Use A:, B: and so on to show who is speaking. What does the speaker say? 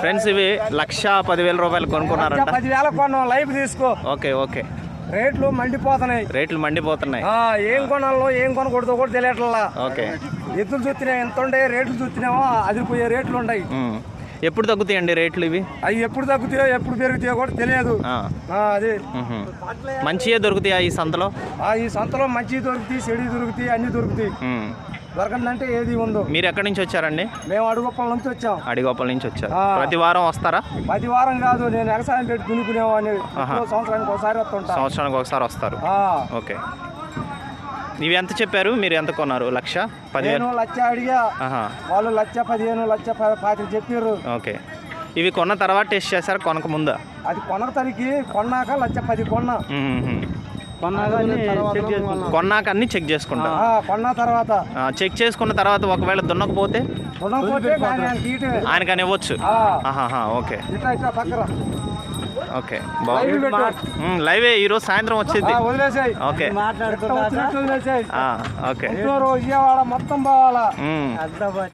A: Friends ఇవి లక్ష పదివేల రూపాయలు కొనుక్కున్నారంట.
B: పదివేల కొన్నాం లైఫ్ తీసుకో.
A: Okay okay.
B: రేట్లు మండిపోతున్నాయి.
A: రేట్లు మండిపోతున్నాయి.
B: ఏం కొనాలో ఏం కొనకూడదో కూడా తెలియట్లా
A: ఓకే.
B: ఎద్దులు చూస్తున్నాయి ఎంత ఉండే రేట్లు చూస్తున్నామో అదిరిపోయే రేట్లు ఉన్నాయి.
A: ఎప్పుడు తగ్గుతాయండి రేట్లు ఇవి?
B: అవి ఎప్పుడు తగ్గుతాయో ఎప్పుడు పెరుగుతాయో కూడా తెలియదు. అది.
A: మంచియే దొరుకుతాయా ఈ సంతలో?
B: ఆ, ఈ సంతలో మంచి దొరుకుతాయి చెడి దొరుకుతాయి అన్ని దొరుకుతాయి.
A: ఉమ్.
B: దొరకందంటే ఏది ఉందో.
A: మీరు ఎక్కడి నుంచి వచ్చారండి?
B: మేము అడుగుప్పల నుంచి వచ్చాం.
A: అడిగోపల నుంచి వచ్చారు.
B: ఆ.
A: ప్రతి వారం వస్తారా?
B: ప్రతి వారం కాదు నేను వ్యవసాయం పెట్టి దున్నుకునేవాడిని. ఎప్పుడో సంవత్సరానికి ఒకసారి వస్తుంటా.
A: సంవత్సరానికి ఒకసారి వస్తారు.
B: ఆ,
A: ఓకే. ఇవి ఎంత చెప్పారు? మీరు ఎంత కొన్నారు? లక్ష? పదివేలు?
B: నేను లచ్చ అడిగా.
A: ఆహా.
B: వాళ్ళు లచ్చ పదిహేను లచ్చ ప- పాతిక చెప్పారు
A: ఓకే. ఇవి కొన్న తర్వాత టెస్ట్ చేశారు? కొనక ముందా?
B: అది కొన్న తరికి కొన్నాక లచ్చ పది కొన్నా.
A: మ్మ్.
B: కొన్నాక
A: అన్ని చెక్ చేసుకుంటా.
B: ఆ, కొన్న తర్వాత.
A: ఆ, చెక్ చేసుకున్న తర్వాత ఒకవేళ దున్నకపోతే. ఆయనకని ఇవ్వచ్చు? ఓకే.
B: ఇట్లా ఇట్లా పక్కన.
A: ఓకే
B: లైవ్
A: బాగుంది. లైవే ఈరోజు సాయంత్రం వచ్చింది. ఓకే. ఓకే.
B: మొత్తం.